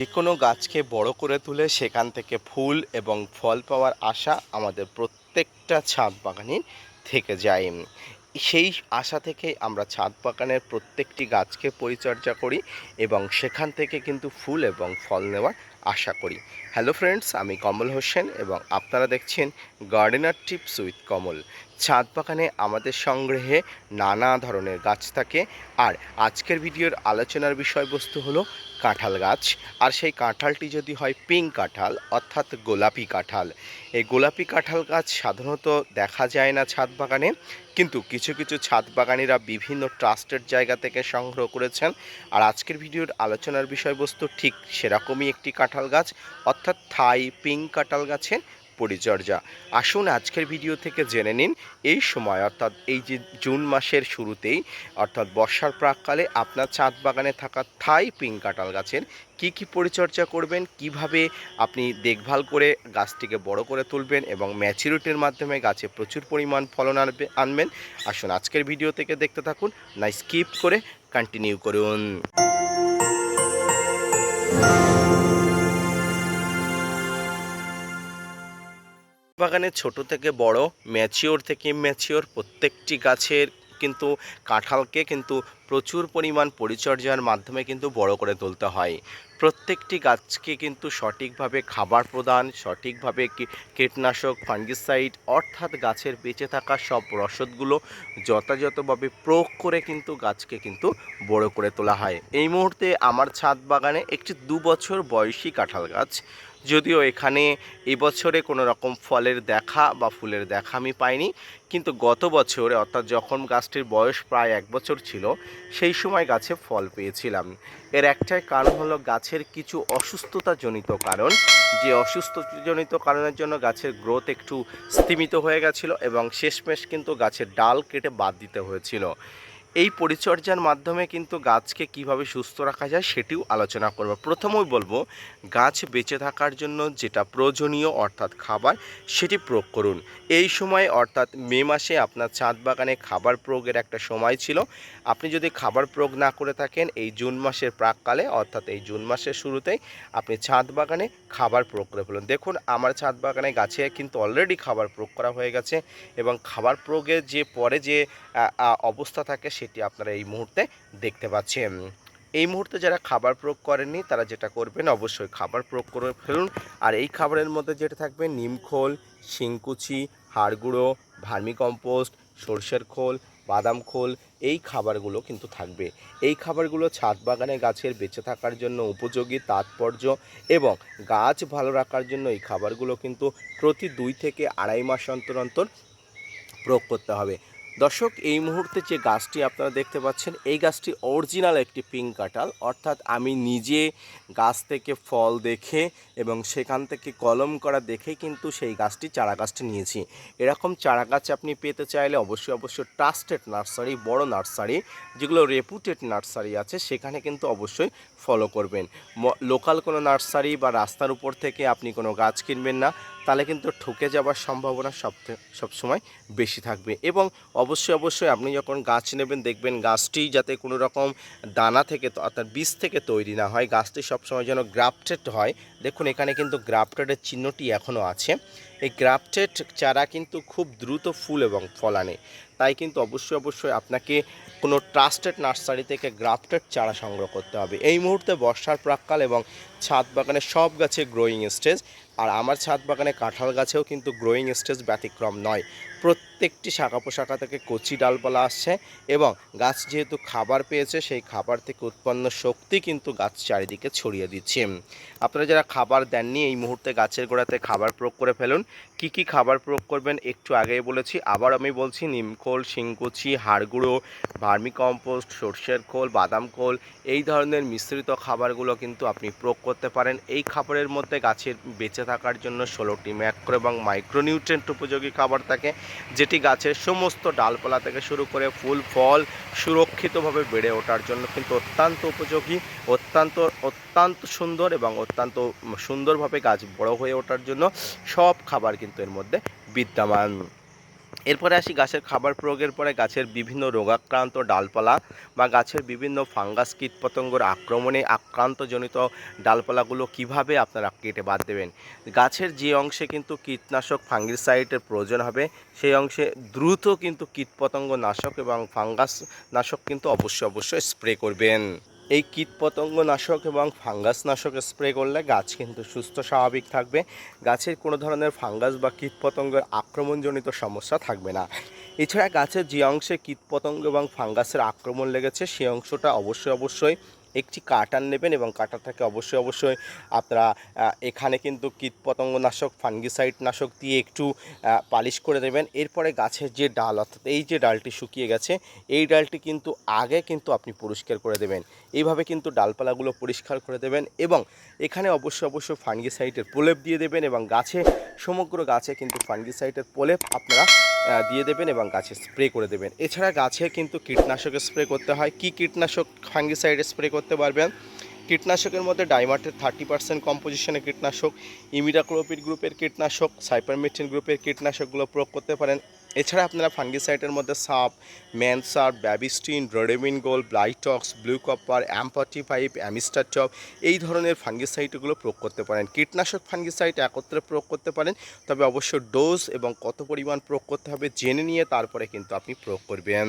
যে কোনো গাছকে বড় করে তুলে সেখান থেকে ফুল এবং ফল পাওয়ার আশা আমাদের প্রত্যেকটা ছাদ বাগানের থেকে যায়। সেই আশা থেকে আমরা ছাদ বাগানের প্রত্যেকটি গাছকে পরিচর্যা করি এবং সেখান থেকে কিন্তু ফুল এবং ফল নেওয়ার আশা করি। হ্যালো ফ্রেন্ডস আমি কমল হোসেন এবং আপনারা দেখছেন গার্ডেনার টিপস উইথ কমল। ছাদ বাগানে আমাদের সংগ্রহে নানা ধরনের গাছ থাকে। আর আজকের ভিডিওর আলোচনার বিষয়বস্তু হলো কাঁঠাল গাছ। আর সেই কাঁঠালটি যদি হয় পিঙ্ক কাঁঠাল, অর্থাৎ গোলাপি কাঁঠাল। এই গোলাপি কাঁঠাল গাছ সাধারণত দেখা যায় না ছাদ বাগানে, কিন্তু কিছু কিছু ছাদ বাগানিরা বিভিন্ন ট্রাস্টের জায়গা থেকে সংগ্রহ করেছেন। আর আজকের ভিডিওর আলোচনার বিষয়বস্তু ঠিক সেরকমই একটি কাঁঠাল গাছ, অর্থাৎ থাই পিঙ্ক কাঁঠাল গাছের পরিচর্যা। আসুন আজকের ভিডিও থেকে জেনে নিন, এই সময়, অর্থাৎ এই যে জুন মাসের শুরুতেই, অর্থাৎ বর্ষার প্রাককালে আপনার ছাদ বাগানে থাকা থাই পিঙ্ক কাঁটাল গাছের কি কি পরিচর্যা করবেন, কীভাবে আপনি দেখভাল করে গাছটিকে বড় করে তুলবেন এবং ম্যাচুরিটির মাধ্যমে গাছে প্রচুর পরিমাণ ফলন আনবে, আনবেন, আসুন আজকের ভিডিও থেকে দেখতে থাকুন, না স্কিপ করে কন্টিনিউ করুন। বাগানে ছোট থেকে বড় ম্যাচিওর থেকে ম্যাচিওর প্রত্যেকটি গাছের কিন্তু কাঁঠালকে কিন্তু প্রচুর পরিমাণ পরিচর্যার মাধ্যমে কিন্তু বড় করে তুলতে হয়। প্রত্যেকটি গাছকে কিন্তু সঠিকভাবে খাবার প্রদান, সঠিকভাবে কীটনাশক, ফাঙ্গিসাইড, অর্থাৎ গাছের বেঁচে থাকা সব রসদগুলো যথাযথভাবে প্রয়োগ করে কিন্তু গাছকে কিন্তু বড় করে তোলা হয়। এই মুহূর্তে আমার ছাদ বাগানে একটি দু বছর বয়সী কাঁঠাল গাছ। যদিও এখানে এবছরে কোনো রকম ফলের দেখা বা ফুলের দেখা আমি পাইনি, কিন্তু গত বছরে অর্থাৎ যখন গাছটির বয়স প্রায় এক বছর ছিল সেই সময় গাছে ফল পেয়েছিলাম। এর একটাই কারণ হলো গাছের কিছু অসুস্থতাজনিত কারণ। যে অসুস্থতাজনিত কারণের জন্য গাছের গ্রোথ একটু স্তিমিত হয়ে গেছিল এবং শেষমেশ কিন্তু গাছের ডাল কেটে বাদ দিতে হয়েছিল। এই পরিচর্যার মাধ্যমে কিন্তু গাছকে কীভাবে সুস্থ রাখা যায় সেটিও আলোচনা করব। প্রথমেই বলব, গাছ বেঁচে থাকার জন্য যেটা প্রয়োজনীয়, অর্থাৎ খাবার, সেটি প্রয়োগ করুন। এই সময়, অর্থাৎ মে মাসে আপনার ছাদ বাগানে খাবার প্রয়োগের একটা সময় ছিল। আপনি যদি খাবার প্রয়োগ না করে থাকেন, এই জুন মাসের প্রাককালে, অর্থাৎ এই জুন মাসের শুরুতেই আপনি ছাদ বাগানে খাবার প্রয়োগ করে ফেলুন। দেখুন, আমার ছাদ বাগানে গাছে কিন্তু অলরেডি খাবার প্রয়োগ করা হয়ে গেছে এবং খাবার প্রয়োগের যে পরে যে অবস্থা থাকে সেটি আপনারা এই মুহূর্তে দেখতে পাচ্ছেন। এই মুহূর্তে যারা খাবার প্রয়োগ করেননি, তারা যেটা করবেন, অবশ্যই খাবার প্রয়োগ করে ফেলুন। আর এই খাবারের মধ্যে যেটা থাকবে নিমখোল শিংকুচি, হাড়গুঁড়ো ভার্মিকম্পোস্ট সর্ষের খোল, বাদাম খোল, এই খাবারগুলো কিন্তু থাকবে। এই খাবারগুলো ছাদ বাগানে গাছের বেঁচে থাকার জন্য উপযোগী, তাৎপর্য এবং গাছ ভালো রাখার জন্য এই খাবারগুলো কিন্তু প্রতি দুই থেকে আড়াই মাস অন্তর অন্তর প্রয়োগ করতে হবে। দর্শক, এই মুহূর্তে যে গাছটি আপনারা দেখতে পাচ্ছেন, এই গাছটি অরিজিনাল একটি পিঙ্ক কাঁঠাল। অর্থাৎ আমি নিজে গাছ থেকে ফল দেখে এবং সেখান থেকে কলম করা দেখে কিন্তু সেই গাছটি চারা গাছটি নিয়েছি। এরকম চারা গাছ আপনি পেতে চাইলে অবশ্যই অবশ্যই ট্রাস্টেড নার্সারি, বড় নার্সারি, যেগুলো রেপুটেড নার্সারি আছে, সেখানে কিন্তু অবশ্যই ফলো করবেন। লোকাল কোনো নার্সারি বা রাস্তার উপর থেকে আপনি কোনো গাছ কিনবেন না। তাহলে কিন্তু ঠকে যাওয়ার সম্ভাবনা সব সবসময় বেশি থাকবে। এবং অবশ্যই অবশ্যই আপনি যখন গাছ নেবেন, দেখবেন গাছটি যাতে কোনো রকম দানা থেকে অর্থাৎ বীজ থেকে তৈরি না হয়। গাছটি সবসময় যেন গ্রাফটেড হয়। দেখুন, এখানে কিন্তু গ্রাফটেডের চিহ্নটি এখনও আছে। এই গ্রাফটেড চারা কিন্তু খুব দ্রুত ফুল এবং ফল আনে। তাই কিন্তু অবশ্যই অবশ্যই আপনাকে কোনো ট্রাস্টেড নার্সারি থেকে গ্রাফটেড চারা সংগ্রহ করতে হবে। এই মুহূর্তে বর্ষার প্রাককাল এবং ছাদ বাগানে সব গাছে গ্রোয়িং স্টেজ আর আমার ছাদ বাগানে কাঁঠাল গাছেও কিন্তু গ্রোয়িং স্টেজ ব্যতিক্রম নয়। প্রত্যেকটি শাখা পোশাখা থেকে কচি ডালপালা আসছে এবং গাছ যেহেতু খাবার পেয়েছে, সেই খাবার থেকে উৎপন্ন শক্তি কিন্তু গাছ চারিদিকে ছড়িয়ে দিচ্ছে। আপনারা যারা খাবার দেননি, এই মুহূর্তে গাছের গোড়াতে খাবার প্রয়োগ করে ফেলুন। কি কি খাবার প্রয়োগ করবেন একটু আগেই বলেছি। আবার আমি বলছি নিমখোল শিংকুচি হাড়গুঁড়ো ভার্মি কম্পোস্ট, সর্ষের খোল, বাদাম খোল, এই ধরনের মিশ্রিত খাবারগুলো কিন্তু আপনি প্রয়োগ করতে পারেন। এই খাবারের মধ্যে গাছের বেঁচে থাকার জন্য ষোলোটি ম্যাক্রো এবং মাইক্রোনিউট্রেন্ট উপযোগী খাবার থাকে। যেটি গাছের সমস্ত ডালপালা থেকে শুরু করে ফুল, ফল সুরক্ষিতভাবে বেড়ে ওঠার জন্য কিন্তু অত্যন্ত উপযোগী, অত্যন্ত অত্যন্ত সুন্দর এবং অত্যন্ত সুন্দরভাবে গাছ বড় হয়ে ওঠার জন্য সব খাবার কিন্তু এর মধ্যে বিদ্যমান। এরপরে আসি গাছের খাবার প্রয়োগের পরে গাছের বিভিন্ন রোগাক্রান্ত ডালপালা বা গাছের বিভিন্ন ফাঙ্গাস কীটপতঙ্গর আক্রমণে আক্রান্তজনিত ডালপালাগুলো কীভাবে আপনারা কেটে বাদ দেবেন? গাছের যে অংশে কিন্তু কীটনাশক ফাঙ্গিসাইডের প্রয়োজন হবে, সেই অংশে দ্রুত কিন্তু কীটপতঙ্গ নাশক এবং ফাঙ্গাস নাশক কিন্তু অবশ্যই অবশ্যই স্প্রে করবেন। এই কীটপতঙ্গ নাশক এবং ফাঙ্গাস নাশক স্প্রে করলে গাছ কিন্তু সুস্থ, স্বাভাবিক থাকবে। গাছের কোনো ধরনের ফাঙ্গাস বা কীটপতঙ্গের আক্রমণজনিত সমস্যা থাকবে না। এছাড়া গাছের যে অংশে কীটপতঙ্গ এবং ফাঙ্গাসের আক্রমণ লেগেছে সেই অংশটা অবশ্যই অবশ্যই একটি কাটার নেবেন এবং কাটারটাকে অবশ্যই অবশ্যই আপনারা এখানে কিন্তু কীটপতঙ্গ নাশক ফাঙ্গিসাইড নাশক দিয়ে একটু পালিশ করে দেবেন। এরপরে গাছের যে ডাল, অর্থাৎ এই যে ডালটি শুকিয়ে গেছে, এই ডালটি কিন্তু আগে কিন্তু আপনি পরিষ্কার করে দেবেন। এইভাবে কিন্তু ডালপালাগুলো পরিষ্কার করে দেবেন এবং এখানে অবশ্যই অবশ্যই ফাঙ্গিসাইডের প্রলেপ দিয়ে দেবেন এবং গাছে, সমগ্র গাছে কিন্তু ফাঙ্গিসাইডের প্রলেপ আপনারা দিয়ে দেবেন এবং গাছে স্প্রে করে দেবেন। এছাড়া গাছে কিন্তু কীটনাশক স্প্রে করতে হয়। কি কীটনাশক ফাঙ্গিসাইড স্প্রে করতে পারবেন? কীটনাশকের মধ্যে ডাইমার্টের থার্টি পার্সেন্ট কম্পোজিশনের কীটনাশক ইমিডাক্লোপিড গ্রুপের কীটনাশক, সাইপারমেথিন গ্রুপের কীটনাশকগুলো প্রয়োগ করতে পারেন। এছাড়া আপনারা ফাঙ্গিসাইডের মধ্যে সাপ ম্যানসার ব্যাবিস্টিন, রোডেমিন গোল ব্লাইটক্স ব্লু কপার অ্যাম্পাটি পাইপ, অ্যামিস্টার চপ এই ধরনের ফাঙ্গিসাইডগুলো প্রয়োগ করতে পারেন। কীটনাশক ফাঙ্গিসাইড একত্রে প্রয়োগ করতে পারেন, তবে অবশ্য ডোজ এবং কত পরিমাণ প্রয়োগ করতে হবে জেনে নিয়ে তারপরে কিন্তু আপনি প্রয়োগ করবেন।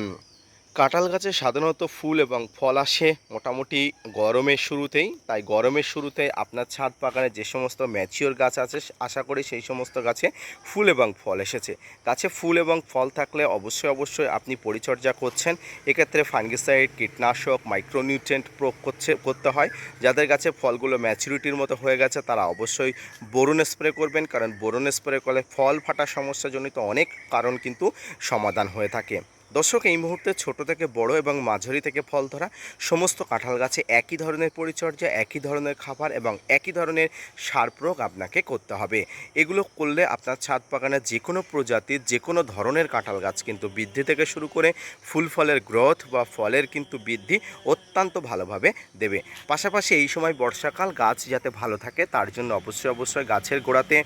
কাঁঠাল গাছে সাধারণত ফুল এবং ফল আসে মোটামুটি গরমের শুরুতেই। তাই গরমের শুরুতে আপনার ছাদ বাগানে যে সমস্ত ম্যাচিওর গাছ আছে, আশা করি সেই সমস্ত গাছে ফুল এবং ফল এসেছে। গাছে ফুল এবং ফল থাকলে অবশ্যই অবশ্যই আপনি পরিচর্যা করছেন। এক্ষেত্রে ফাঙ্গিসাইড কীটনাশক মাইক্রোনিউট্রেন্ট প্রয়োগ করছে, করতে হয়। যাদের গাছে ফলগুলো ম্যাচুরিটির মতো হয়ে গেছে, তারা অবশ্যই বোরন স্প্রে করবেন। কারণ বোরন স্প্রে করলে ফল ফাটা সমস্যাজনিত অনেক কারণ কিন্তু সমাধান হয়ে থাকে। দর্শক, এই মুহূর্তে ছোট থেকে বড় এবং মাঝারি থেকে ফল ধরা সমস্ত কাঁঠাল গাছে একই ধরনের পরিচর্যা, একই ধরনের খাবার এবং একই ধরনের সার প্রয়োগ আপনাকে করতে হবে। এগুলো করলে আপনার ছাদ বাগানের যে কোনো প্রজাতির যে কোনো ধরনের কাঁঠাল গাছ কিন্তু বৃদ্ধি থেকে শুরু করে ফুল ফলের গ্রোথ বা ফলের কিন্তু বৃদ্ধি অত্যন্ত ভালোভাবে দেবে। পাশাপাশি এই সময় বর্ষাকাল, গাছ যাতে ভালো থাকে তার জন্য অবশ্যই অবশ্যই গাছের গোড়াতে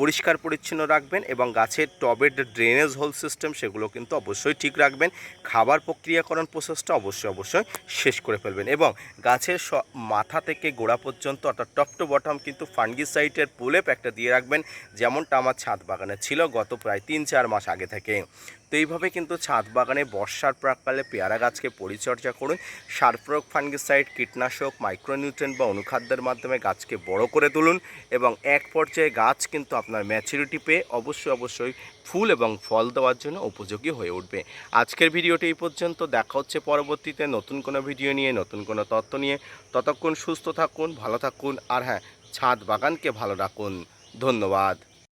পরিষ্কার পরিচ্ছন্ন রাখবেন এবং গাছের টবের ড্রেনেজ হোল সিস্টেম সেগুলো কিন্তু অবশ্যই ঠিক রাখবেন। খাবার প্রক্রিয়াকরণ প্রসেসটা অবশ্যই অবশ্যই শেষ করে ফেলবেন এবং গাছের মাথা থেকে গোড়া পর্যন্ত অর্থাৎ টপ টু বটম কিন্তু ফাঙ্গিসাইটের প্রলেপ একটা দিয়ে রাখবেন। যেমনটা আমার ছাদ বাগানে ছিল গত প্রায় তিন চার মাস আগে থেকে। তো এইভাবে কিন্তু ছাদ বাগানে বর্ষার প্রাককালে পেয়ারা গাছকে পরিচর্যা করুন। সার প্রয়োগ, ফাঙ্গিসাইড, কীটনাশক মাইক্রোনিউট্রেন্ট বা অনুখাদ্যের মাধ্যমে গাছকে বড় করে তুলুন এবং এক পর্যায়ে গাছ কিন্তু আপনার ম্যাচুরিটি পেয়ে অবশ্যই অবশ্যই ফুল এবং ফল দেওয়ার জন্য উপযোগী হয়ে উঠবে। আজকের ভিডিওটি এই পর্যন্ত। দেখা হচ্ছে পরবর্তীতে নতুন কোনো ভিডিও নিয়ে, নতুন কোনো তথ্য নিয়ে। ততক্ষণ সুস্থ থাকুন, ভালো থাকুন আর হ্যাঁ ছাদ বাগানকে ভালো রাখুন। ধন্যবাদ।